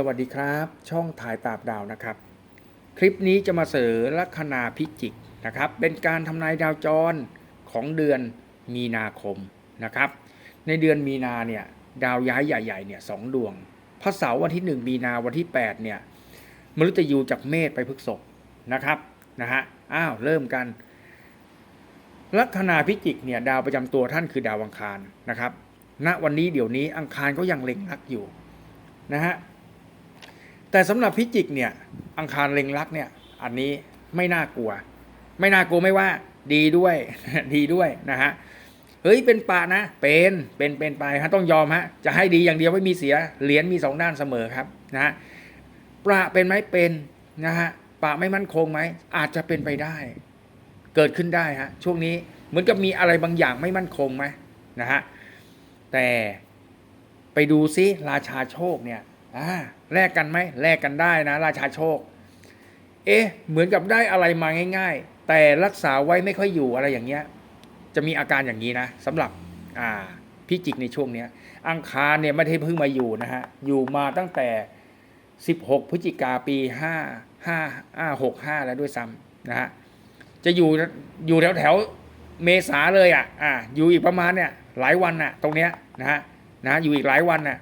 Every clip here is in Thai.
สวัสดีครับ ช่องถ่ายตาบดาวนะครับ คลิปนี้จะมาเสนอลัคนาพิจิกนะครับ เป็นการทำนายดาวจรของเดือนมีนาคมนะครับ ในเดือนมีนาเนี่ยดาวย้ายใหญ่ๆเนี่ยสองดวงพระเสาร์วันที่ 1 มีนาวันที่8เนี่ยมฤตยูจากเมษไปพฤกษภนะครับนะฮะอ้าวเริ่มกัน ลัคนาพิจิกเนี่ยดาวประจำตัวท่านคือดาวอังคารนะครับณวันนี้เดี๋ยวนี้อังคารก็ยังเล็งลักอยู่นะฮะ แต่สำหรับพิจิกเนี่ยอังคารเล็งลักเนี่ยอันนี้ไม่น่ากลัว ไม่น่ากลัวไม่ว่า ดีด้วยดีด้วยนะฮะเฮ้ยเป็นปะนะ เป็นเป็นเป็นไปฮะต้องยอมฮะจะให้ดีอย่างเดียวไม่มีเสียเหรียญมีสองด้านเสมอครับนะฮะประเป็นไหมเป็นนะฮะปะไม่มั่นคงไหมอาจจะเป็นไปได้ เกิดขึ้นได้ฮะช่วงนี้เหมือนกับมีอะไรบางอย่างไม่มั่นคงไหมนะฮะแต่ไปดูซิราชาโชคเนี่ย อ่าแลกกันไหมแลกกันได้นะ ราชาโชค เอ๊ะ เหมือนกับได้อะไรมาง่าย ๆ แต่รักษาไว้ไม่ค่อยอยู่อะไรอย่างเงี้ย จะมีอาการอย่างนี้นะสำหรับอ่าพิจิกในช่วงเนี้ย อังคารเนี่ยไม่ได้เพิ่งมาอยู่นะฮะอยู่มาตั้งแต่ 16 พฤศจิกาปี 5 5 5 6 5 แล้วด้วยซ้ำนะฮะจะอยู่อยู่แถวแถวเมษาเลยอะอ่าอยู่อีกประมาณเนี่ยหลายวันน่ะตรงเนี้ยนะฮะนะอยู่อีกหลายวันน่ะ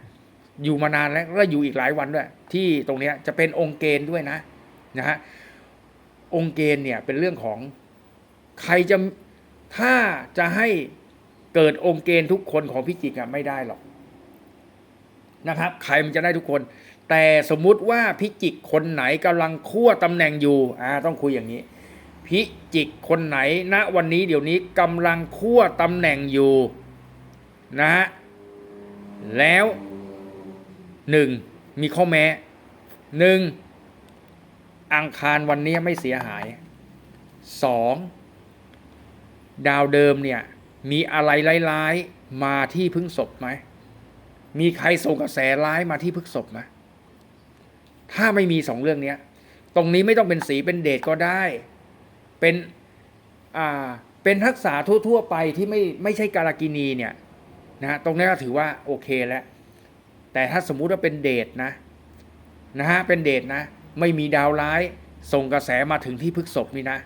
อยู่มานานแล้วแล้วอยู่อีกหลายวันด้วยที่ตรงนี้จะเป็นองค์เกณฑ์ด้วยนะนะฮะองค์เกณฑ์เนี่ยเป็นเรื่องของใครจะถ้าจะให้เกิดองค์เกณฑ์ทุกคนของพิจิกอะไม่ได้หรอกนะครับ ใครมันจะได้ทุกคน แต่สมมุติว่าพิจิกคนไหนกำลังคั่วตำแหน่งอยู่อ่าต้องคุยอย่างนี้ พิจิกคนไหนณวันนี้เดี๋ยวนี้กำลังคั่วตำแหน่งอยู่นะฮะแล้ว หนึ่งมีข้อแม้หนึ่งอังคารวันนี้ไม่เสียหายสองดาวเดิมเนี่ยมีอะไรร้ายๆมาที่พึ่งศพไหมมีใครส่งกระแสร้ายมาที่พฤกษบไหมถ้าไม่มีสองเรื่องเนี้ย ตรงนี้ไม่ต้องเป็นสีเป็นเดชก็ได้ เป็นอ่าเป็นทักษะทั่ว ๆ ไปที่ไม่ไม่ใช่การากินีเนี่ยนะฮะตรงนี้ก็ถือว่าโอเคแล้ว แต่ถ้าสมมุติว่าเป็นเดชนะนะฮะเป็นเดชนะ ไม่มีดาวร้ายส่งกระแสมาถึงที่พฤกษบนี่นะ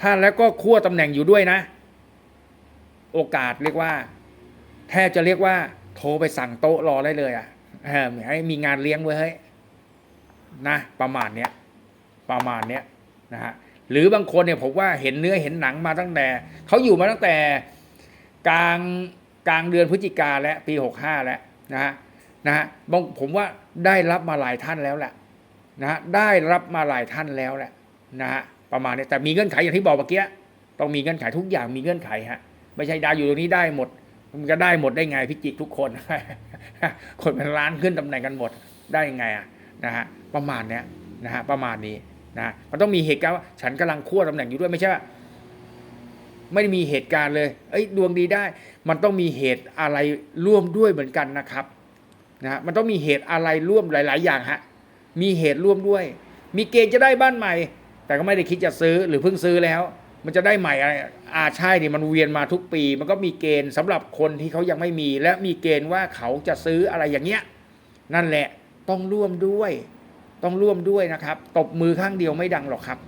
ถ้าแล้วก็คั่วตำแหน่งอยู่ด้วยนะ โอกาสเรียกว่า แทบจะเรียกว่า โทรไปสั่งโต๊ะรอได้เลยอะให้มีงานเลี้ยงไว้เฮ้ยนะประมาณเนี้ยประมาณเนี้ยนะฮะหรือบางคนเนี่ยผมว่าเห็นเนื้อเห็นหนังมาตั้งแต่เขาอยู่มาตั้งแต่กลางกลางเดือนพฤศจิกาแล้วปีหกห้าแล้วนะฮะ นะฮะบางผมว่าได้รับมาหลายท่านแล้วแหละนะฮะได้รับมาหลายท่านแล้วแหละนะฮะประมาณนี้แต่มีเงื่อนไขอย่างที่บอกเมื่อกี้ต้องมีเงื่อนไขทุกอย่างมีเงื่อนไขฮะไม่ใช่ดาวอยู่ตรงนี้ได้หมด มันก็ได้หมดได้ไงพิจิกทุกคน คนเป็นล้านขึ้นตำแหน่งกันหมดได้ยังไงอะนะฮะประมาณเนี้ยนะฮะประมาณนี้นะมันต้องมีเหตุการณ์ว่าฉันกำลังคั่วตำแหน่งอยู่ด้วยไม่ใช่ไม่ได้มีเหตุการณ์เลย เอ้ยดวงดีได้ มันต้องมีเหตุอะไรร่วมด้วยเหมือนกันนะครับ นะฮะมันต้องมีเหตุอะไรร่วมหลาย ๆ อย่างฮะมีเหตุร่วมด้วย มีเกณฑ์จะได้บ้านใหม่ แต่ก็ไม่ได้คิดจะซื้อหรือเพิ่งซื้อแล้ว มันจะได้ใหม่อะไรอาใช่ดิมันเวียนมาทุกปี มันก็มีเกณฑ์สำหรับคนที่เขายังไม่มี และมีเกณฑ์ว่าเขาจะซื้ออะไรอย่างเงี้ยนั่นแหละต้องร่วมด้วย ต้องร่วมด้วยนะครับ ตบมือข้างเดียวไม่ดังหรอกครับ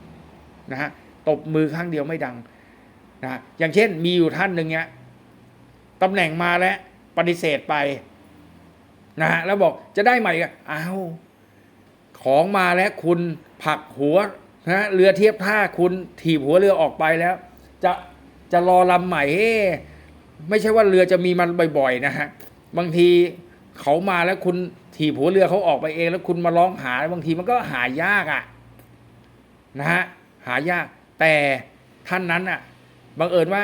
นะฮะตบมือข้างเดียวไม่ดังนะฮะอย่างเช่นมีอยู่ท่านหนึ่งเนี้ยตำแหน่งมาแล้วปฏิเสธไป นะฮะแล้วบอกจะได้ใหม่ก็อ้าวของมาแล้วคุณผักหัวนะเรือเทียบท่าคุณถีบหัวเรือออกไปแล้ว จะจะรอลำใหม่เฮ้ไม่ใช่ว่าเรือจะมีมันบ่อยๆนะฮะบางทีเขามาแล้วคุณถีบหัวเรือเขาออกไปเอง แล้วคุณมาร้องหาบางทีมันก็หายากอะ่ะนะฮะหายาก แต่ท่านนั้นอะบังเอิญว่า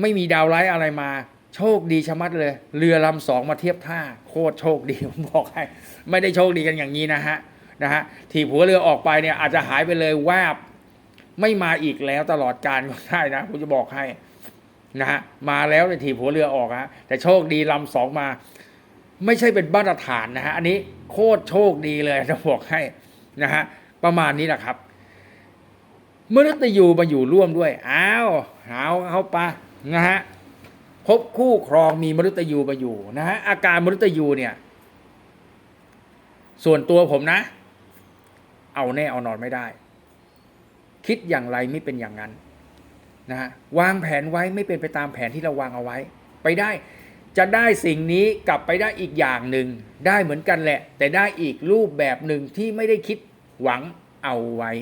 ไม่มีดาวไลท์อะไรมา โชคดีชะมัดเลย เรือลำสองมาเทียบท่า โคตรโชคดีผมบอกให้ ไม่ได้โชคดีกันอย่างนี้นะฮะนะฮะถีบหัวเรือออกไปเนี่ยอาจจะหายไปเลยแวบไม่มาอีกแล้วตลอดการก็ได้นะผมจะบอกให้นะฮะมาแล้วเนี่ยถีบหัวเรือออกฮะแต่โชคดีลำสองมา ไม่ใช่เป็นมาตรฐานนะฮะอันนี้โคตรโชคดีเลยจะบอกให้นะฮะประมาณนี้แหละครับ เมื่อตยูมาอยู่ร่วมด้วยอ้าวเอาเข้าไปนะฮะ พบคู่ครองมีมฤตยูมาอยู่นะฮะอาการมฤตยูเนี่ย ส่วนตัวผมนะ เอาแน่เอานอนไม่ได้ คิดอย่างไรไม่เป็นอย่างนั้นนะฮะวางแผนไว้ไม่เป็นไปตามแผนที่เราวางเอาไว้ ไปได้จะได้สิ่งนี้กลับไปได้อีกอย่างหนึ่งได้เหมือนกันแหละ แต่ได้อีกรูปแบบหนึ่งที่ไม่ได้คิดหวังเอาไว้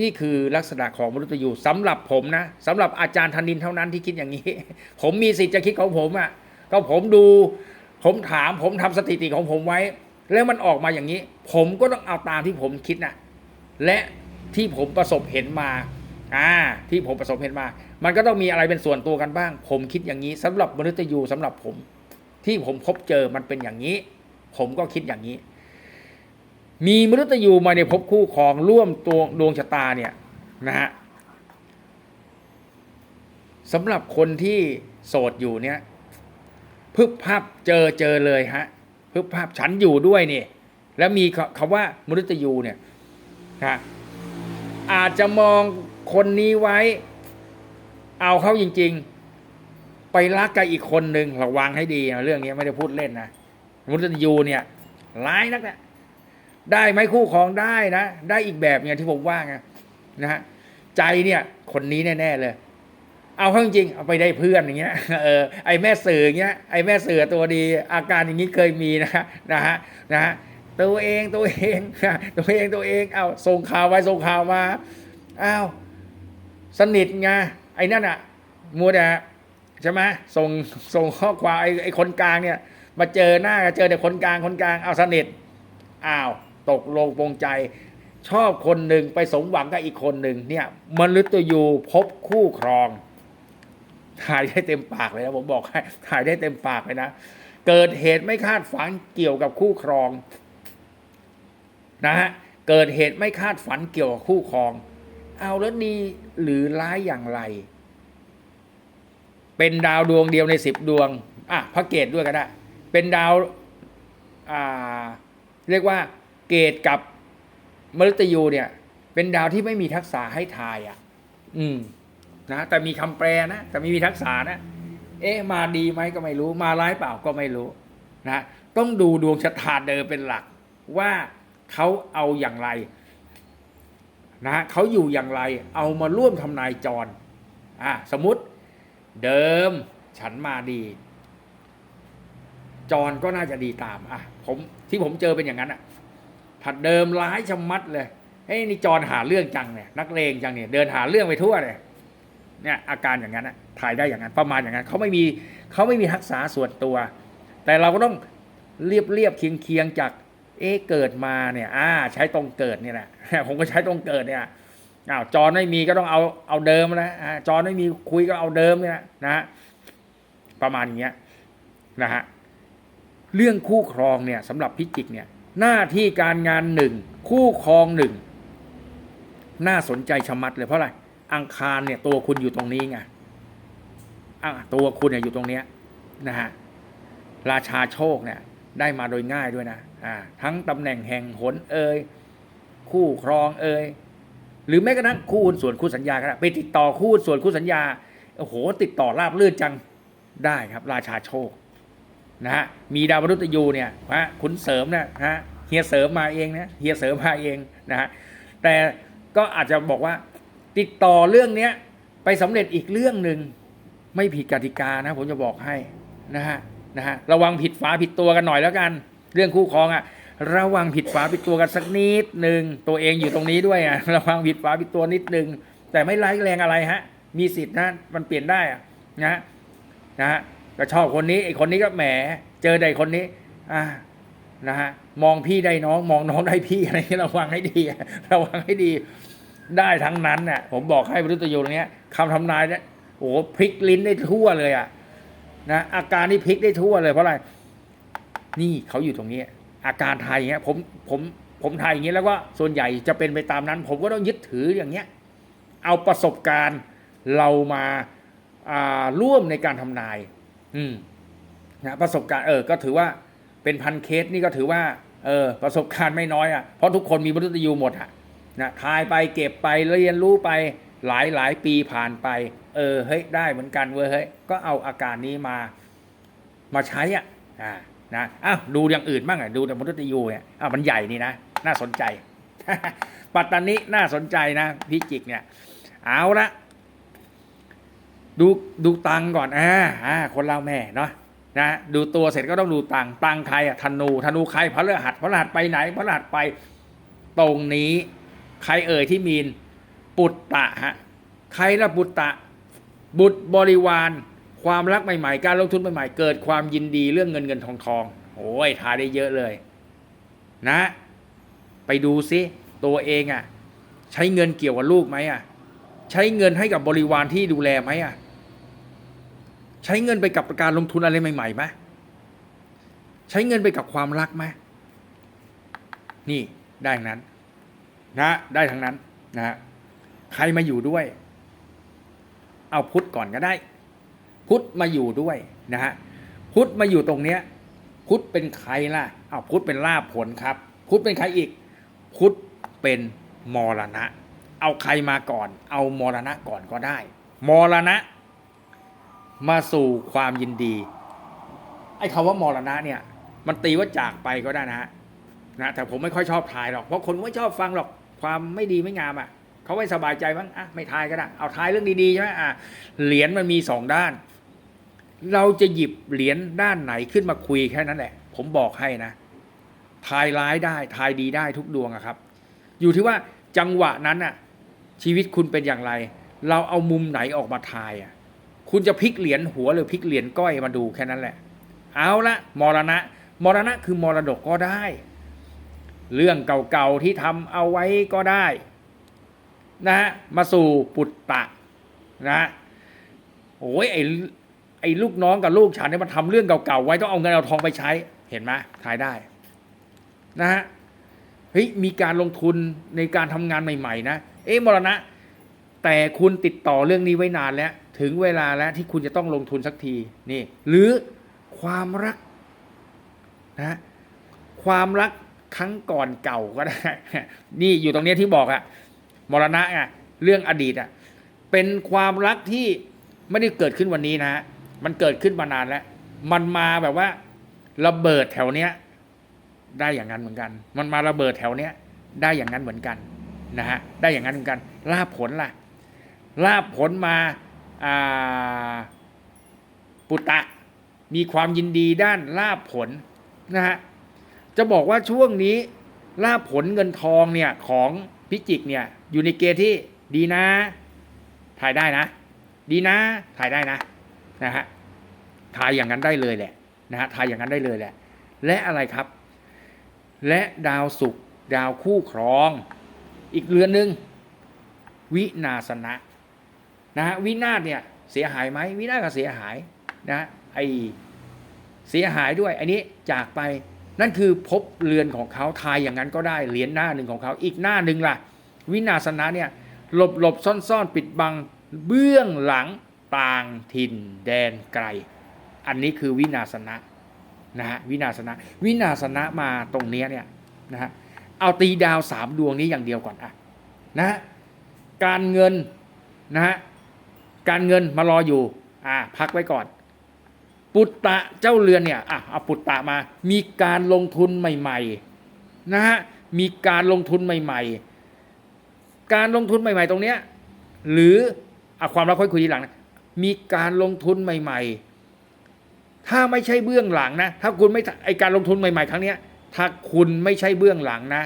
นี่คือลักษณะของมนุษย์ยูสำหรับผมนะสำหรับอาจารย์ธนินเท่านั้นที่คิดอย่างนี้ ผมมีสิทธิ์จะคิดของผมอะ่ะก็ผมดู ผมถามผมทำสถิติของผมไว้ แล้วมันออกมาอย่างนี้ ผมก็ต้องเอาตามที่ผมคิดนะและที่ผมประสบเห็นมาอ่าที่ผมประสบเห็นมา มันก็ต้องมีอะไรเป็นส่วนตัวกันบ้าง ผมคิดอย่างนี้สำหรับมนุษย์ยูสำหรับผม ที่ผมพบเจอมันเป็นอย่างนี้ ผมก็คิดอย่างนี้ มีมนุษย์ยูมาในภพคู่ครองร่วมตัวดวงชะตาเนี่ยนะฮะสำหรับคนที่โสดอยู่เนี่ยพึบภาพเจอเจอเลยฮะพึบภาพฉันอยู่ด้วยนี่แล้วมีคำว่ามนุษย์ยูเนี่ยฮะอาจจะมองคนนี้ไว้ เอาเขาจริง ๆ ไปรักกับอีกคนหนึ่งระวังให้ดีนะเรื่องนี้ไม่ได้พูดเล่นนะมนุษย์ยูเนี่ยร้ายนักนะ ได้ไหมคู่ครองได้นะ ได้อีกแบบไงที่ผมว่าไงนะฮะใจเนี่ยคนนี้แน่ๆเลย เอาเข้าจริงเอาไปได้เพื่อนอย่างเงี้ยเออไอแม่สื่ออย่างเงี้ยไอแม่สื่อตัวดี อาการอย่างนี้เคยมีนะนะฮะนะฮะตัวเองตัวเองตัวเองตัวเองเอาส่งข่าวไปส่งข่าวมาอ้าวสนิทไงไอ้นั่นอะมัวแต่ใช่ไหมส่งส่งข้อความไอ้ไอ้คนกลางเนี่ย มาเจอหน้าเจอแต่คนกลางคนกลางเอาสนิทอ้าว ตกลงปรงใจ ชอบคนหนึ่งไปสมหวังกับอีกคนหนึ่งเนี่ยมนุษย์ยูพบคู่ครอง ถ่ายได้เต็มปากเลยนะผมบอกให้ถ่ายได้เต็มปากเลยนะ เกิดเหตุไม่คาดฝันเกี่ยวกับคู่ครองนะฮะเกิดเหตุไม่คาดฝันเกี่ยวกับคู่ครอง เอาแล้วดีหรือร้ายอย่างไร เป็นดาวดวงเดียวในสิบดวงอะพระเกตด้วยก็ได้ เป็นดาวอ่าเรียกว่า เกตกับมฤตยูเนี่ย เป็นดาวที่ไม่มีทักษะให้ทายอะ อืม นะแต่มีคำแปลนะแต่ไม่มีทักษะนะเอ๊ะมาดีไหมก็ไม่รู้ มาร้ายเปล่าก็ไม่รู้ นะต้องดูดวงชะตาเดิมเป็นหลัก ว่าเขาเอาอย่างไร นะเขาอยู่อย่างไร เอามาร่วมทำนายจรอะสมมติเดิมฉันมาดี จรก็น่าจะดีตาม อะ ผมที่ผมเจอเป็นอย่างนั้นอะ ผัดเดิมร้ายชะมัดเลยเฮ้ยนี่จรหาเรื่องจังเนี่ยนักเลงจังเนี่ยเดินหาเรื่องไปทั่วเลยเนี่ยอาการอย่างนั้นะถ่ายได้อย่างนั้นประมาณอย่างนั้นเขาไม่มีเขาไม่มีทักษะส่วนตัว แต่เราก็ต้องเรียบเรียบเคียงเคียงจากเอ๊ะเกิดมาเนี่ยอ่าใช้ตรงเกิดเนี่ยแหละผมก็ใช้ตรงเกิดเนี่ยอ้าวจอไม่มีก็ต้องเอาเอาเดิมนะอ่าจอไม่มีคุยก็เอาเดิมเนี่ยนะฮะประมาณอย่างเงี้ยนะฮะเรื่องคู่ครองเนี่ยสำหรับพิจิกเนี่ย หน้าที่การงานหนึ่งคู่ครองหนึ่งน่าสนใจชะมัดเลยเพราะอะไรอังคารเนี่ยตัวคุณอยู่ตรงนี้ไงอะตัวคุณเนี่ยอยู่ตรงเนี้ยนะฮะราชาโชคเนี่ยได้มาโดยง่ายด้วยนะอ่าทั้งตำแหน่งแห่งหนเอ่ยคู่ครองเอ่ยหรือแม้กระทั่งคู่ส่วนคู่สัญญาก็ได้ไปติดต่อคู่ส่วนคู่สัญญาโอ้โหติดต่อราบเลื่นจังได้ครับ ราชาโชค นะฮะมีดาวมนุษย์ยูเนี่ยฮะคุณเสริมเนี่ยฮะเฮียเสริมมาเองนะเฮียเสริมมาเองนะฮะแต่ก็อาจจะบอกว่าติดต่อเรื่องเนี้ยไปสำเร็จอีกเรื่องหนึ่งไม่ผิดกติกานะผมจะบอกให้นะฮะนะฮะระวังผิดฝาผิดตัวกันหน่อยแล้วกัน เรื่องคู่ครองอะ่ะระวังผิดฝาผิดตัวกันสักนิดหนึ่งตัวเองอยู่ตรงนี้ด้วยอะ่ะระวังผิดฝาผิดตัวนิดหนึ่งแต่ไม่ร้ายแรงอะไรฮะมีสิทธินะมันเปลี่ยนได้อะนะนะฮะ ก็ชอบคนนี้ไอ้คนนี้ก็แหม เจอใดคนนี้ อ่านะฮะมองพี่ได้น้อง มองน้องได้พี่อะไรนี้ระวังให้ดีระวังให้ดี ได้ทั้งนั้นน่ะ ผมบอกให้มนุษย์ยูตรงเนี้ยคำทำนายเนี่ยโอ้โหพลิกลิ้นได้ทั่วเลยอะนะอาการนี่พลิกได้ทั่วเลยเพราะอะไร นี่เขาอยู่ตรงนี้ อาการไทยอย่างเงี้ยผมผมผมไทยอย่างเงี้ยแล้วก็ส่วนใหญ่จะเป็นไปตามนั้น ผมก็ต้องยึดถืออย่างเงี้ย เอาประสบการณ์เรามาาร่วมในการทำนาย อืมนะประสบการณ์เออ ก็ถือว่าเป็นพันเคสนี่ก็ถือว่าเออประสบการณ์ไม่น้อยอะเพราะทุกคนมีมนุษย์ยูหมดอะนะทายไปเก็บไปเรียนรู้ไปหลายหลายปีผ่านไป เออเฮ้ยได้เหมือนกันเว้ยเฮ้ยก็เอาอาการนี้มามาใช้อะอ่านะอ้าวดูอย่างอื่นบ้างอะดูแต่มนุษย์ยูเนี่ยอ้าวมันใหญ่นี่นะน่าสนใจ ปัตตานีน่าสนใจนะพิจิกเนี่ย เอาละ ดูดูตังก่อนอ่าอ่าคนเราแม่เนาะนะดูตัวเสร็จก็ต้องดูตังตังใครอะธนูธนูใครพระฤหัสพระฤหัสไปไหนพระฤหัสไปตรงนี้ใครเอ่ยที่มีนปุตตะฮะใครละปุตตะ บุตรบริวาร ความรักใหม่ๆ การลงทุนใหม่ๆ เกิดความยินดีเรื่องเงินเงินทองทองโอ้ยทายได้เยอะเลย นะ ไปดูซิตัวเองอะ่ะ ใช้เงินเกี่ยวกับลูกไหมอะ ใช้เงินให้กับบริวารที่ดูแลไหมอะ ใช้เงินไปกับการลงทุนอะไรใหม่ๆไหมใช้เงินไปกับความรักไหมนี่ได้ทั้งนั้น นะ ได้ทั้งนั้นนะฮะใครมาอยู่ด้วย เอาพุทธก่อนก็ได้ พุทธมาอยู่ด้วยนะฮะพุทธมาอยู่ตรงเนี้ย พุทธเป็นใครล่ะเอาพุทธเป็นลาภผลครับ พุทธเป็นใครอีก พุทธเป็นมรณะ เอาใครมาก่อน เอามรณะก่อนก็ได้ มรณะ มาสู่ความยินดี ไอ้คำว่ามรณะเนี่ย มันตีว่าจากไปก็ได้นะฮะนะแต่ผมไม่ค่อยชอบทายหรอกเพราะคนไม่ชอบฟังหรอกความไม่ดีไม่งามอะเขาไม่สบายใจมั้งอะไม่ทายก็ได้เอาทายเรื่องดีๆใช่ไหมอะเหรียญมันมีสองด้าน เราจะหยิบเหรียญด้านไหนขึ้นมาคุยแค่นั้นแหละ ผมบอกให้นะทายร้ายได้ทายดีได้ทุกดวงอะครับ อยู่ที่ว่าจังหวะนั้นอะ ชีวิตคุณเป็นอย่างไร เราเอามุมไหนออกมาทายอะคุณจะพลิกเหรียญหัวหรือพลิกเหรียญก้อยมาดูแค่นั้นแหละ เอาละมรณะ มรณะคือมรดกก็ได้ เรื่องเก่าๆที่ทำเอาไว้ก็ได้นะฮะมาสู่ปุตตะนะฮะโอ้ยไอ้ไอ้ลูกน้องกับลูกฉันเนี่ยมันทำเรื่องเก่าๆไว้ต้องเอาเงินเอาทองไปใช้เห็นไหมทายได้นะฮะเฮ้ยมีการลงทุนในการทำงานใหม่ ๆ นะ เอ๊ะมรณะ แต่คุณติดต่อเรื่องนี้ไว้นานแล้ว ถึงเวลาแล้วที่คุณจะต้องลงทุนสักทีนี่หรือความรักนะความรักครั้งก่อนเก่าก็ได้ นี่อยู่ตรงเนี้ยที่บอกอะมรณะอะเรื่องอดีตอะเป็นความรักที่ไม่ได้เกิดขึ้นวันนี้นะฮะมันเกิดขึ้นมานานแล้ว มันมาแบบว่าระเบิดแถวเนี้ยได้อย่างนั้นเหมือนกัน มันมาระเบิดแถวเนี้ยได้อย่างนั้นเหมือนกัน นะฮะได้อย่างนั้นเหมือนกันลาบผลล่ะลาบผลมาปุตตะมีความยินดีด้านลาบผลนะฮะจะบอกว่าช่วงนี้ลาบผลเงินทองเนี่ยของพิจิกเนี่ยอยู่ในเกณฑ์ที่ดีนะ ถ่ายได้นะ ดีนะ ถ่ายได้นะนะฮะทายอย่างนั้นได้เลยแหละนะฮะทายอย่างนั้นได้เลยแหละ และอะไรครับ และดาวศุกร์ดาวคู่ครอง อีกเรือนหนึ่งวินาสนะนะฮะวินาศเนี่ยเสียหายไหมวินาศก็เสียหายนะไอเสียหายด้วย อันนี้จากไปนั่นคือพบเรือนของเขาทายอย่างนั้นก็ได้เหรียญหน้าหนึ่งของเขาอีกหน้าหนึ่งล่ะ วินาสนะเนี่ยหลบหลบซ่อนซ่อนปิดบังเบื้องหลังต่างถิ่นแดนไกล อันนี้คือวินาสนะนะฮะวินาสนะ วินาสนะมาตรงเนี้ยเนี่ยนะฮะ เอาตีดาวสามดวงนี้อย่างเดียวก่อนอะนะการเงินนะฮะการเงินมารออยู่อ่าพักไว้ก่อน ปุตตะเจ้าเรือนเนี่ยอะเอาปุตตะมา มีการลงทุนใหม่ๆนะฮะมีการลงทุนใหม่ ๆ การลงทุนใหม่ ๆ ตรงเนี้ยหรืออะความรักค่อยคุยทีหลังนะมีการลงทุนใหม่ ๆ ถ้าไม่ใช่เบื้องหลังนะ ถ้าคุณไม่ไอการลงทุนใหม่ ๆ ครั้งเนี้ย ถ้าคุณไม่ใช่เบื้องหลังนะ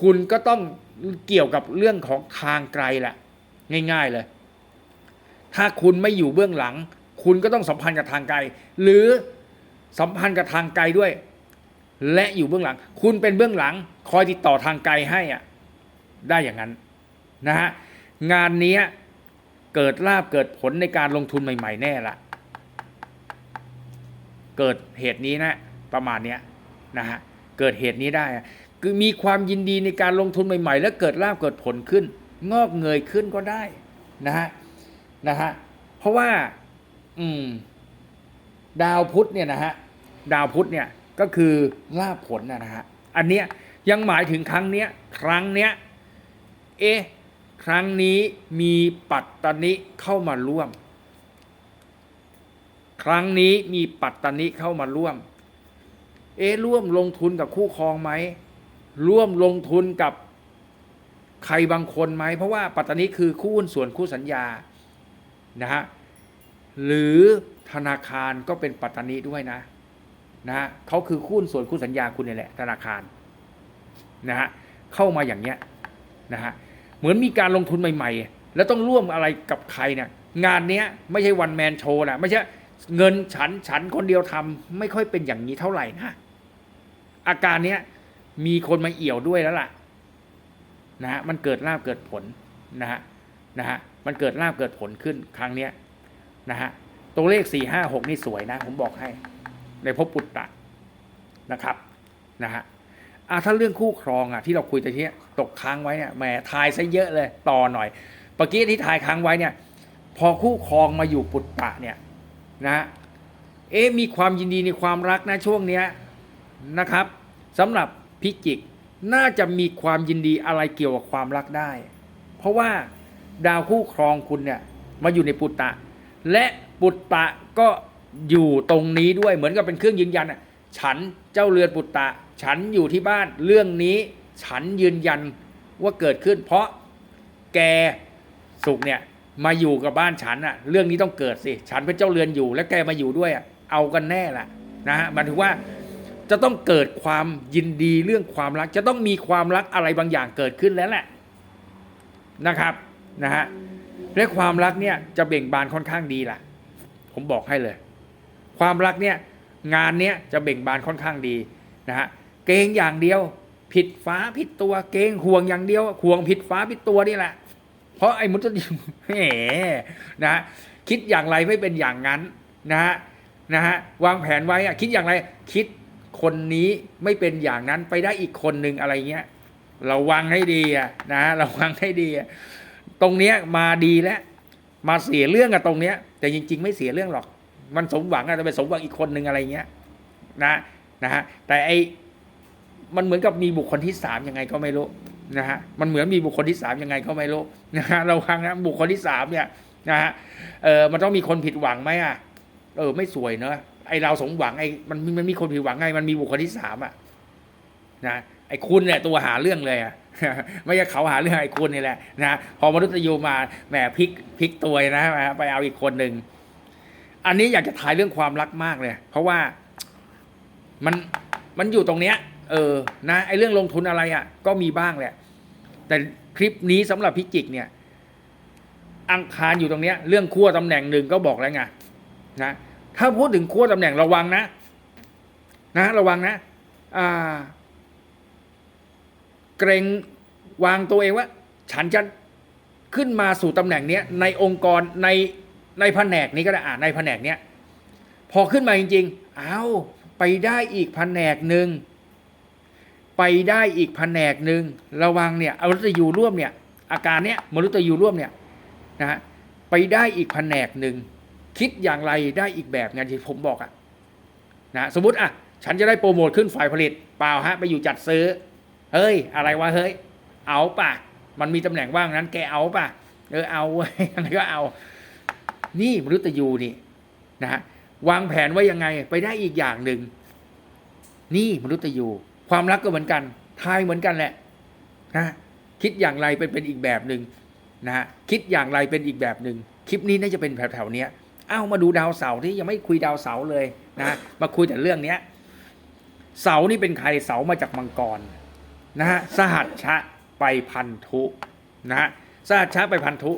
คุณก็ต้องเกี่ยวกับเรื่องของทางไกลแหละง่าย ๆเลย ถ้าคุณไม่อยู่เบื้องหลัง คุณก็ต้องสัมพันธ์กับทางไกล หรือสัมพันธ์กับทางไกลด้วย และอยู่เบื้องหลัง คุณเป็นเบื้องหลัง คอยติดต่อทางไกลให้อะได้อย่างนั้นนะฮะงานนี้เกิดลาบเกิดผลในการลงทุนใหม่ ๆ แน่ละเกิดเหตุนี้นะ ประมาณเนี้ยนะฮะ เกิดเหตุนี้ได้คือมีความยินดีในการลงทุนใหม่ ๆ แล้วเกิดลาบเกิดผลขึ้น งอกเงยขึ้นก็ได้นะฮะนะฮะเพราะว่า อืม ดาวพุธเนี่ยนะฮะดาวพุธเนี่ยก็คือลาบผลนะนะฮะอันเนี้ยยังหมายถึงครั้งเนี้ยครั้งเนี้ยเอ๊ะครั้งนี้มีปัตตนิเข้ามาร่วม ครั้งนี้มีปัตตนิเข้ามาร่วม เอ๊ร่วมลงทุนกับคู่ครองไหม ร่วมลงทุนกับใครบางคนไหม เพราะว่าปัตตานีคือคู่หุ้นส่วนคู่สัญญา นะฮะ หรือธนาคารก็เป็นปัตตานีด้วยนะ นะฮะเขาคือคู่หุ้นส่วนคู่สัญญาคุณนี่แหละ ธนาคาร นะฮะ เข้ามาอย่างเนี้ย นะฮะ เหมือนมีการลงทุนใหม่ ๆ แล้วต้องร่วมอะไรกับใครเนี่ยงานเนี้ยไม่ใช่วันแมนโชว์นะไม่ใช่เงินฉันฉันคนเดียวทำไม่ค่อยเป็นอย่างนี้เท่าไหร่นะ อาการเนี้ยมีคนมาเอี่ยวด้วยแล้วล่ะนะฮะมันเกิดลาบเกิดผลนะฮะนะฮะมันเกิดลาบเกิดผลขึ้นครั้งเนี้ยนะฮะตัวเลขสี่ห้าหกนี่สวยนะ ผมบอกให้ ในภพปุตตะนะครับนะฮะอะถ้าเรื่องคู่ครองอะที่เราคุยตะกี้ตกค้างไว้เนี่ยแหมทายซะเยอะเลยต่อหน่อยเมื่อกี้ที่ทายค้างไว้เนี่ย พอคู่ครองมาอยู่ปุตตะเนี่ยนะฮะเอ๊ะมีความยินดีในความรักนะช่วงเนี้ย นะครับสำหรับพิจิกน่าจะมีความยินดีอะไรเกี่ยวกับความรักได้ เพราะว่าดาวคู่ครองคุณเนี่ยมาอยู่ในปุตตะ และปุตตะก็อยู่ตรงนี้ด้วยเหมือนกับเป็นเครื่องยืนยันฉันเจ้าเรือนปุตตะ ฉันอยู่ที่บ้านเรื่องนี้ฉันยืนยันว่าเกิดขึ้น เพราะแกสุกเนี่ยมาอยู่กับบ้านฉันอะเรื่องนี้ต้องเกิดสิ ฉันเป็นเจ้าเรือนอยู่ แล้วแกมาอยู่ด้วยอะเอากันแน่ละนะฮะหมันถือว่า จะต้องเกิดความยินดีเรื่องความรัก จะต้องมีความรักอะไรบางอย่างเกิดขึ้นแล้วแหละนะครับนะฮะและความรักเนี่ยจะเบ่งบานค่อนข้างดีล่ะผมบอกให้เลย ความรักเนี่ยงานเนี้ยจะเบ่งบานค่อนข้างดีนะฮะเกงอย่างเดียว ผิดฟ้าผิดตัว เกงห่วงอย่างเดียวห่วงผิดฟ้าผิดตัวนี่แหละ เพราะไอ้มุตยูแหมนะฮะคิดอย่างไรไม่เป็นอย่างนั้นนะฮะนะฮะวางแผนไว้อะคิดอย่างไรคิด คนนี้ไม่เป็นอย่างนั้นไปได้อีกคนหนึ่งอะไรเงี้ยระวังให้ดีอะนะระวังให้ดีอะตรงเนี้ยมาดีแล้วมาเสียเรื่องอะตรงเนี้ย แต่จริง ๆ ไม่เสียเรื่องหรอก มันสมหวังอะจะไปสมหวังอีกคนหนึ่งอะไรเงี้ยนะนะฮะแต่ไอมันเหมือนกับมีบุคคลที่สามยังไงก็ไม่รู้นะฮะมันเหมือนมีบุคคลที่สามยังไงก็ไม่รู้นะฮะระวังนะบุคคลที่สามเนี่ยนะฮะเออมันต้องมีคนผิดหวังไหมอะเออไม่สวยเนอะ ไอเราสมหวังไอมันมันมีคนผิดหวังไง มันมีบุคคลที่สามอะนะไอคุณเนี่ยตัวหาเรื่องเลยอะไม่ใช่เขาหาเรื่องไอคุณนี่แหละนะพอมนุษย์ยูมาแหมพลิกพลิกตัวนะไปเอาอีกคนหนึ่งอันนี้อยากจะถ่ายเรื่องความรักมากเลย เพราะว่ามันมันอยู่ตรงเนี้ย เออนะไอเรื่องลงทุนอะไรอะ ก็มีบ้างแหละ แต่คลิปนี้สำหรับพิจิกเนี่ย อังคารอยู่ตรงเนี้ย เรื่องขั้วตำแหน่งหนึ่งก็บอกแล้วไงนะ ถ้าพูดถึงขั้วตำแหน่งระวังนะ นะ ระวังนะ อ่า เกรงวางตัวเองว่า ฉันจะขึ้นมาสู่ตำแหน่งเนี้ย ในองค์กรในในแผนกนี้ก็ได้อ่าในแผนกเนี้ยพอขึ้นมาจริงๆอ้าวไปได้อีกแผนกหนึ่งไปได้อีกแผนกหนึ่งระวังเนี่ยมนุษย์ยูร่วมเนี่ย อาการเนี้ยมนุษย์ยูร่วมเนี่ยนะฮะไปได้อีกแผนกหนึ่ง คิดอย่างไรได้อีกแบบงานที่ผมบอกอะนะสมมติอะฉันจะได้โปรโมทขึ้นฝ่ายผลิต เปล่าฮะ ไปอยู่จัดซื้อ เฮ้ย อะไรวะเฮ้ย เอาป่ะ มันมีตำแหน่งว่างนั้น แกเอาป่ะ เออเอาเว้ก็เอา นี่มนุษย์ยูนี่นะฮะวางแผนไว้ยังไงไปได้อีกอย่างหนึ่งนี่มนุษย์ยูความรักก็เหมือนกันทายเหมือนกันแหละนะคิดอย่างไรเป็นเป็นอีกแบบหนึ่งนะฮะคิดอย่างไรเป็นอีกแบบหนึ่งคลิปนี้น่าจะเป็นแถวๆเนี้ย เอ้ามาดูดาวเสาร์ที่ยังไม่คุยดาวเสาร์เลยนะมาคุยแต่เรื่องเนี้ยเสาร์นี่เป็นใครเสาร์มาจากมังกรนะฮะสหัสชะไปพันธุนะฮะสหัสชะไปพันธุ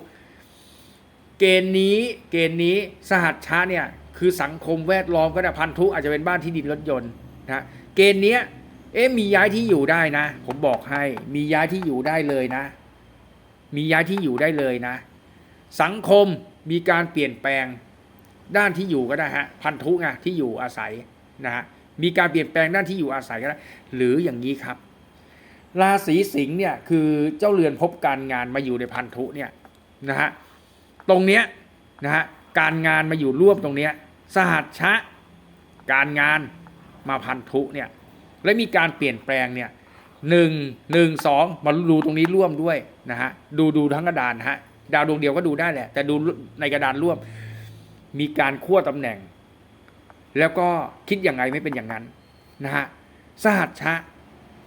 เกณฑ์นี้เกณฑ์นี้สหัสชะเนี่ยคือสังคมแวดล้อมก็ได้พันธุอาจจะเป็นบ้านที่ดินรถยนต์นะเกณฑ์เนี้ยเอ๊ะมีย้ายที่อยู่ได้นะ ผมบอกให้มีย้ายที่อยู่ได้เลยนะ มีย้ายที่อยู่ได้เลยนะ สังคมมีการเปลี่ยนแปลง ด้านที่อยู่ก็ได้ฮะพันธุไงที่อยู่อาศัยนะฮะมีการเปลี่ยนแปลงด้านที่อยู่อาศัยก็ได้หรืออย่างนี้ครับ ราศีสิงห์เนี่ยคือเจ้าเรือนพบการงานมาอยู่ในพันธุเนี่ยนะฮะตรงเนี้ยนะฮะการงานมาอยู่ร่วมตรงเนี้ยสหัสชะการงานมาพันธุเนี่ยและมีการเปลี่ยนแปลงเนี่ยหนึ่งหนึ่งสองมาดูตรงนี้ร่วมด้วยนะฮะดูดูทั้งกระดานฮะดาวดวงเดียวก็ดูได้แหละแต่ดูในกระดานร่วม มีการคั่วตำแหน่ง แล้วก็คิดอย่างไรไม่เป็นอย่างนั้นนะฮะสหัชชะ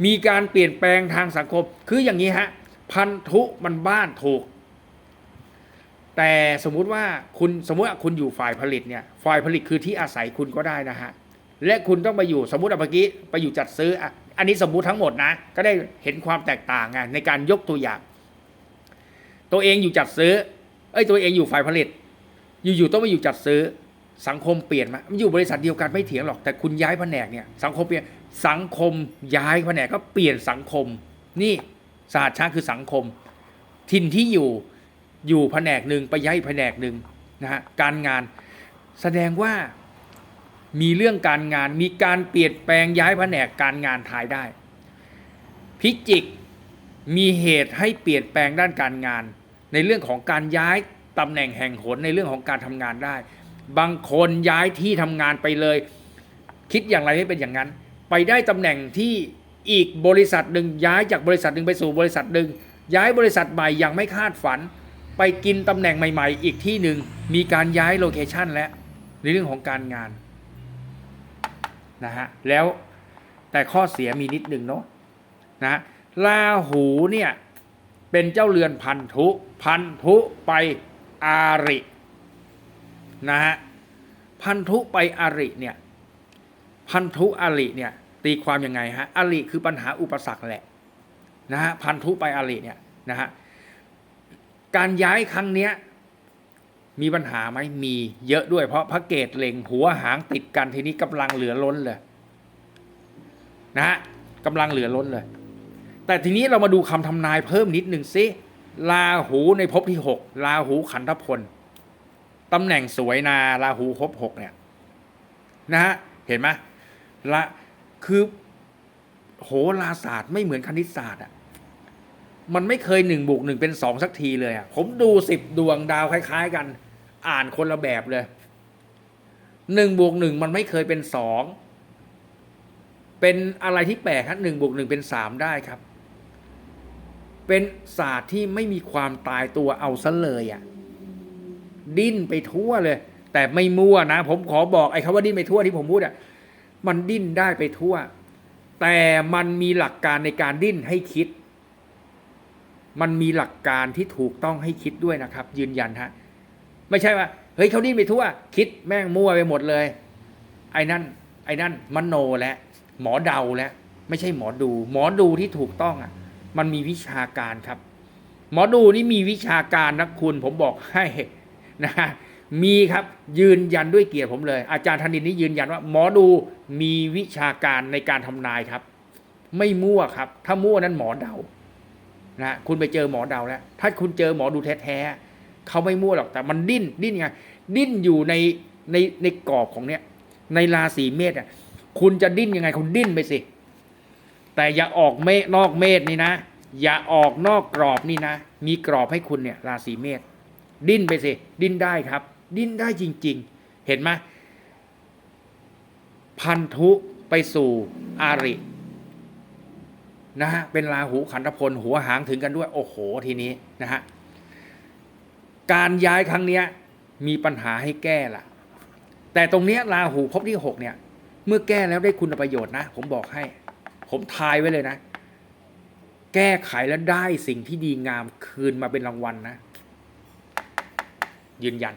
มีการเปลี่ยนแปลงทางสังคม คืออย่างนี้ฮะพันธุมันบ้านถูก แต่สมมุติว่าคุณสมมติว่าคุณอยู่ฝ่ายผลิตเนี่ยฝ่ายผลิตคือที่อาศัยคุณก็ได้นะฮะและคุณต้องไปอยู่สมมติเมื่อกี้ไปอยู่จัดซื้ออันนี้สมมุติทั้งหมดนะก็ได้เห็นความแตกต่างไงในการยกตัวอย่าง ตัวเองอยู่จัดซื้อเอ้ยตัวเองอยู่ฝ่ายผลิต อยู่ๆต้องไปอยู่จัดซื้อสังคมเปลี่ยนมามันอยู่บริษัทเดียวกันไม่เถียงหรอกแต่คุณย้ายแผนกเนี่ยสังคมเปลี่ยนสังคมย้ายแผนกก็เปลี่ยนสังคม นี่ศาสหัสชาคือสังคมถิ่นที่อยู่อยู่แผนกหนึ่งไปย้ายแผนกหนึ่งนะฮะการงานแสดงว่ามีเรื่องการงานมีการเปลี่ยนแปลงย้ายแผนกการงานทายได้ พิจิกมีเหตุให้เปลี่ยนแปลงด้านการงาน ในเรื่องของการย้าย ตำแหน่งแห่งหนในเรื่องของการทำงานได้ บางคนย้ายที่ทำงานไปเลย คิดอย่างไรให้เป็นอย่างนั้น ไปได้ตำแหน่งที่อีกบริษัทหนึ่งย้ายจากบริษัทหนึ่งไปสู่บริษัทหนึ่งย้ายบริษัทใหม่อย่างไม่คาดฝัน ไปกินตำแหน่งใหม่ ๆ อีกที่หนึ่งมีการย้ายโลเคชันและในเรื่องของการงานนะฮะแล้วแต่ข้อเสียมีนิดหนึ่งเนาะนะลาหูเนี่ยเป็นเจ้าเรือนพันธุ พันธุไป อารินะฮะพันธุไปอาริเนี่ยพันธุอาริเนี่ยตีความยังไงฮะอาริคือปัญหาอุปสรรคแหละนะฮะพันธุไปอาริเนี่ยนะฮะการย้ายครั้งเนี้ยมีปัญหาไหมมีเยอะด้วยเพราะพระเกตเล็งหัวหางติดกันทีนี้กำลังเหลือล้นเลยนะฮะกำลังเหลือล้นเลย แต่ทีนี้เรามาดูคำทำนายเพิ่มนิดหนึ่งซิ ลาหูในภพที่หกลาหูขันธพลตำแหน่งสวยนาลาหูภพหกเนี่ยนะฮะเห็นไหมละคือโหราศาสตร์ไม่เหมือนคณิตศาสตร์อะมันไม่เคยหนึ่งบวกหนึ่งเป็นสองสักทีเลยอะผมดูสิบดวงดาวคล้าย ๆ กัน อ่านคนละแบบเลยหนึ่งบวกหนึ่งมันไม่เคยเป็นสองเป็นอะไรที่แปลกครับหนึ่งบวกหนึ่งเป็นสามได้ครับ เป็นศาสตร์ที่ไม่มีความตายตัวเอาซะเลยอะดิ้นไปทั่วเลย แต่ไม่มั่วนะ ผมขอบอกไอ้คำว่าดิ้นไปทั่วที่ผมพูดอะมันดิ้นได้ไปทั่ว แต่มันมีหลักการในการดิ้นให้คิด มันมีหลักการที่ถูกต้องให้คิดด้วยนะครับ ยืนยันฮะไม่ใช่ว่าเฮ้ยเขาดิ้นไปทั่ว คิดแม่งมั่วไปหมดเลย ไอ้นั่นไอ้นั่นมโนและหมอเดาและไม่ใช่หมอดู หมอดูที่ถูกต้องอะ มันมีวิชาการครับ หมอดูนี่มีวิชาการนะคุณผมบอกให้นะมีครับยืนยันด้วยเกียรติผมเลย อาจารย์ธนินนี่ยืนยันว่า หมอดูมีวิชาการในการทำนายครับ ไม่มั่วครับ ถ้ามั่วนั้นหมอเดานะคุณไปเจอหมอเดาแล้ว ถ้าคุณเจอหมอดูแท้ๆเขาไม่มั่วหรอกแต่มันดิ้นดิ้นไงดิ้นอยู่ในในในกรอบของเนี้ยในราศีเมษอะคุณจะดิ้นยังไงคุณดิ้นไปสิ แต่อย่าออกเมฆนอกเมฆนี่นะ อย่าออกนอกกรอบนี่นะ มีกรอบให้คุณเนี่ยราศีเมษดิ้นไปสิ ดิ้นได้ครับ ดิ้นได้จริง ๆ เห็นไหมพันธุไปสู่อาริ นะฮะเป็นราหูขันธพลหัวหางถึงกันด้วย โอ้โหทีนี้นะฮะการย้ายครั้งเนี้ยมีปัญหาให้แก้ละแต่ตรงเนี้ยราหูพบที่หกเนี่ย เมื่อแก้แล้วได้คุณประโยชน์นะ ผมบอกให้ ผมทายไว้เลยนะ แก้ไขแล้วได้สิ่งที่ดีงามคืนมาเป็นรางวัลนะยืนยัน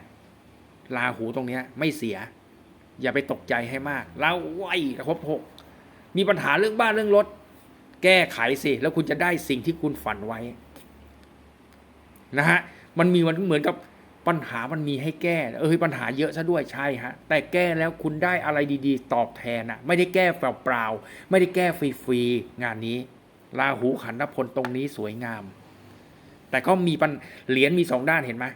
ลาหูตรงเนี้ยไม่เสีย อย่าไปตกใจให้มากลาไหวครบหกมีปัญหาเรื่องบ้านเรื่องรถ แก้ไขสิ แล้วคุณจะได้สิ่งที่คุณฝันไว้ นะฮะ มันมีมันเหมือนกับ ปัญหามันมีให้แก้ เออปัญหาเยอะซะด้วยใช่ฮะ แต่แก้แล้วคุณได้อะไรดีๆ ตอบแทนอะไม่ได้แก้เปล่าๆ ไม่ได้แก้ฟรีๆ งานนี้ลาหูขันธพลตรงนี้สวยงาม แต่ก็มีปัญเหรียญมีสองด้านเห็นไหม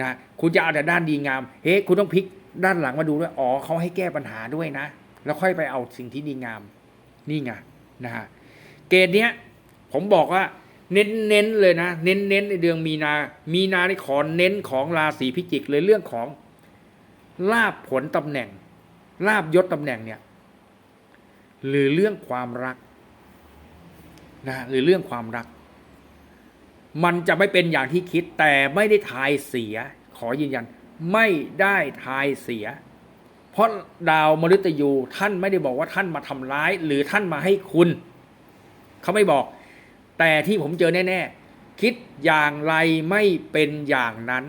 นะคุณจะเอาแต่ด้านดีงาม เฮ้คุณต้องพลิกด้านหลังมาดูด้วย อ๋อเขาให้แก้ปัญหาด้วยนะ แล้วค่อยไปเอาสิ่งที่ดีงาม นี่ไงนะฮะ เกณฑ์เนี้ย ผมบอกว่า เน้นเน้นเลยนะ เน้นเน้นในเดือนมีนา มีนาในขอเน้นของราศีพิจิกเลยเรื่องของลาบผลตำแหน่ง ลาบยศตำแหน่งเนี่ย หรือเรื่องความรักนะหรือเรื่องความรัก มันจะไม่เป็นอย่างที่คิดแต่ไม่ได้ทายเสีย ขอยืนยัน ไม่ได้ทายเสีย เพราะดาวมฤตยูท่านไม่ได้บอกว่าท่านมาทำร้าย หรือท่านมาให้คุณ เขาไม่บอก แต่ที่ผมเจอแน่ๆ คิดอย่างไรไม่เป็นอย่างนั้น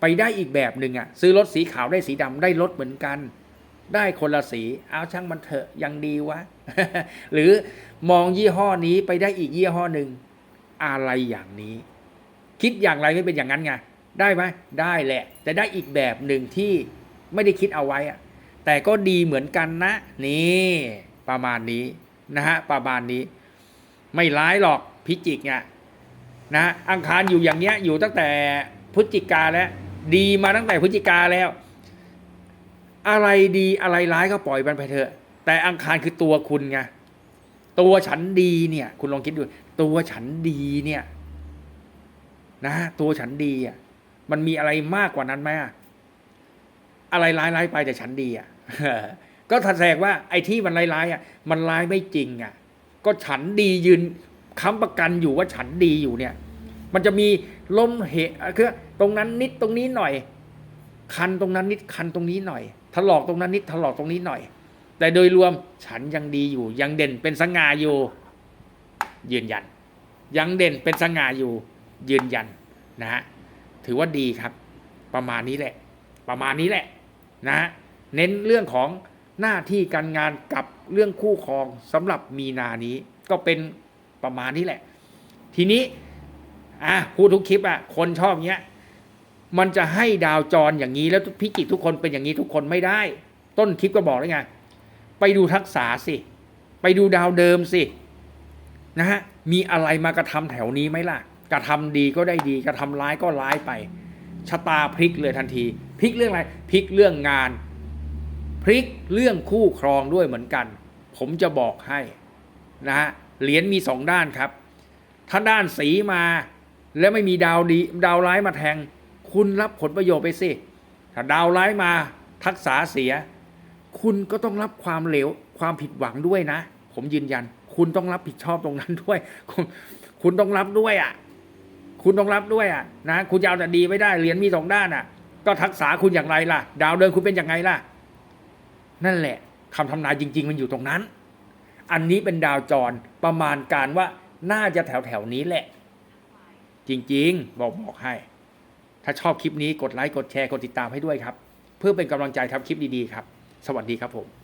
ไปได้อีกแบบหนึ่งอะซื้อรถสีขาวได้สีดำได้รถเหมือนกัน ได้คนละสี เอาช่างมันเถอะยังดีวะ หรือมองยี่ห้อนี้ไปได้อีกยี่ห้อหนึ่งอะไรอย่างนี้ คิดอย่างไรไม่เป็นอย่างนั้นไงได้ไหมได้แหละ แต่ได้อีกแบบหนึ่งที่ไม่ได้คิดเอาไว้อะแต่ก็ดีเหมือนกันนะ นี่ ประมาณนี้นะฮะประมาณนี้ ไม่ร้ายหรอกพิจิกเนี่ยนะอังคารอยู่อย่างเนี้ยอยู่ตั้งแต่พฤศจิกาแล้ว ดีมาตั้งแต่พฤศจิกาแล้ว อะไรดีอะไรร้ายก็ปล่อยมันไปเถอะ แต่อังคารคือตัวคุณไงตัวฉันดีเนี่ย คุณลองคิดดู ตัวฉันดีเนี่ย นะ ตัวฉันดีอะมันมีอะไรมากกว่านั้นไหมอะอะไรร้ายร้ายไปแต่ฉันดีอะก็แสดงว่าไอ้ที่มันร้ายร้ายอะมันร้ายไม่จริงอะ ก็ฉันดียืนค้ำประกันอยู่ว่าฉันดีอยู่เนี่ย มันจะมีล้มเหตุคือตรงนั้นนิดตรงนี้หน่อย คันตรงนั้นนิดคันตรงนี้หน่อยถลอกตรงนั้นนิดถลอกตรงนี้หน่อย แต่โดยรวมฉันยังดีอยู่ ยังเด่นเป็นสง่าอยู่ ยืนยัน ยังเด่นเป็นสง่าอยู่ ยืนยันนะฮะถือว่าดีครับ ประมาณนี้แหละ ประมาณนี้แหละนะเน้นเรื่องของหน้าที่การงานกับ เรื่องคู่ครองสำหรับมีนานี้ก็เป็นประมาณนี้แหละ ทีนี้อะพูดทุกคลิปอะคนชอบเงี้ยมันจะให้ดาวจรอย่างนี้แล้วพิจิกทุกคนเป็นอย่างนี้ทุกคนไม่ได้ ต้นคลิปก็บอกแล้วไงไปดูทักษะสิ ไปดูดาวเดิมสินะฮะมีอะไรมากระทำแถวนี้ไหมล่ะ กระทำดีก็ได้ดีกระทำร้ายก็ร้ายไปชะตาพลิกเลยทันที พลิกเรื่องอะไรพลิกเรื่องงาน พลิกเรื่องคู่ครองด้วยเหมือนกัน ผมจะบอกให้นะฮะเหรียญมีสองด้านครับ ถ้าด้านสีมาแล้วไม่มีดาวดีดาวร้ายมาแทง คุณรับผลประโยชน์ไปสิ ถ้าดาวร้ายมาทักษาเสีย คุณก็ต้องรับความเหลวความผิดหวังด้วยนะ ผมยืนยัน คุณต้องรับผิดชอบตรงนั้นด้วยคุณคุณต้องรับด้วยอะ คุณต้องรับด้วยอะนะคุณจะเอาแต่ดีไม่ได้เหรียญมีสองด้านอะ ก็ทักษะคุณอย่างไรล่ะ ดาวเดินคุณเป็นอย่างไรล่ะ นั่นแหละคำทำนายจริง ๆ มันอยู่ตรงนั้น อันนี้เป็นดาวจรประมาณการว่าน่าจะแถวแถวนี้แหละ จริง ๆ บอกบอกให้ ถ้าชอบคลิปนี้กดไลค์กดแชร์กดติดตามให้ด้วยครับ เพื่อเป็นกำลังใจทำคลิปดีๆครับ สวัสดีครับผม